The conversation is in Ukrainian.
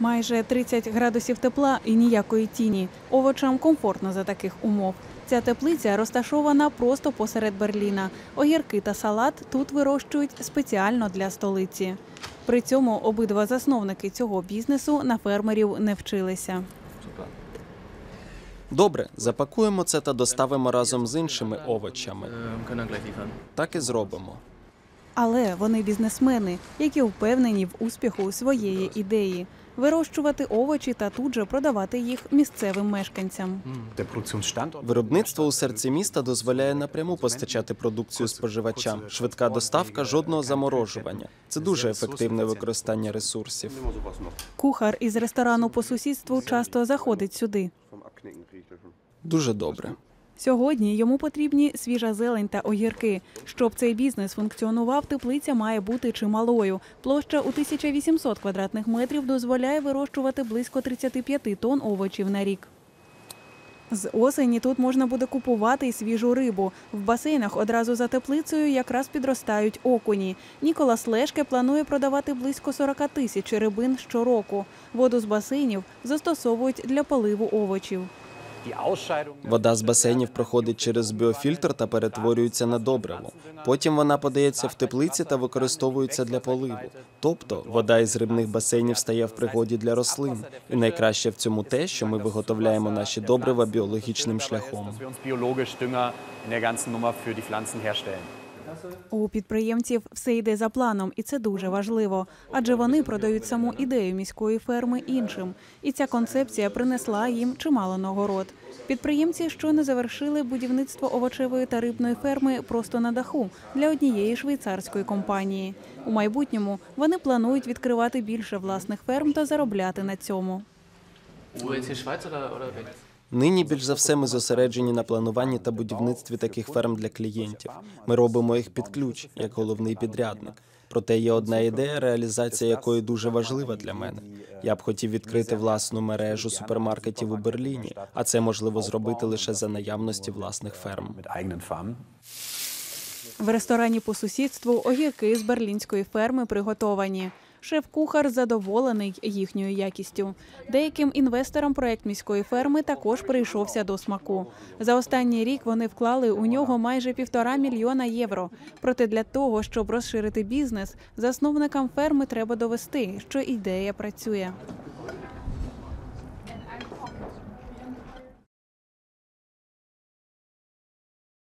Майже 30 градусів тепла і ніякої тіні. Овочам комфортно за таких умов. Ця теплиця розташована просто посеред Берліна. Огірки та салат тут вирощують спеціально для столиці. При цьому обидва засновники цього бізнесу на фермерів не вчилися. Добре, запакуємо це та доставимо разом з іншими овочами. Так і зробимо. Але вони бізнесмени, які впевнені в успіху своєї ідеї вирощувати овочі та тут же продавати їх місцевим мешканцям. Виробництво у серці міста дозволяє напряму постачати продукцію споживачам. Швидка доставка, жодного заморожування. Це дуже ефективне використання ресурсів. Кухар із ресторану по сусідству часто заходить сюди. Дуже добре. Сьогодні йому потрібні свіжа зелень та огірки. Щоб цей бізнес функціонував, теплиця має бути чималою. Площа у 1800 квадратних метрів дозволяє вирощувати близько 35 тонн овочів на рік. З осені тут можна буде купувати й свіжу рибу. В басейнах одразу за теплицею якраз підростають окуні. Ніколас Лешке планує продавати близько 40 тисяч рибин щороку. Воду з басейнів застосовують для поливу овочів. Вода з басейнів проходить через біофільтр та перетворюється на добриво. Потім вона подається в теплиці та використовується для поливу. Тобто вода із рибних басейнів стає в пригоді для рослин. І найкраще в цьому те, що ми виготовляємо наші добрива біологічним шляхом. У підприємців все йде за планом, і це дуже важливо, адже вони продають саму ідею міської ферми іншим. І ця концепція принесла їм чимало нагород. Підприємці щойно завершили будівництво овочевої та рибної ферми просто на даху для однієї швейцарської компанії. У майбутньому вони планують відкривати більше власних ферм та заробляти на цьому. Нині більш за все ми зосереджені на плануванні та будівництві таких ферм для клієнтів. Ми робимо їх під ключ як головний підрядник. Проте є одна ідея, реалізація якої дуже важлива для мене. Я б хотів відкрити власну мережу супермаркетів у Берліні, а це можливо зробити лише за наявності власних ферм. В ресторані по сусідству огірки з берлінської ферми приготовані. Шеф-кухар задоволений їхньою якістю. Деяким інвесторам проект міської ферми також прийшовся до смаку. За останній рік вони вклали у нього майже півтора мільйона євро. Проте для того, щоб розширити бізнес, засновникам ферми треба довести, що ідея працює.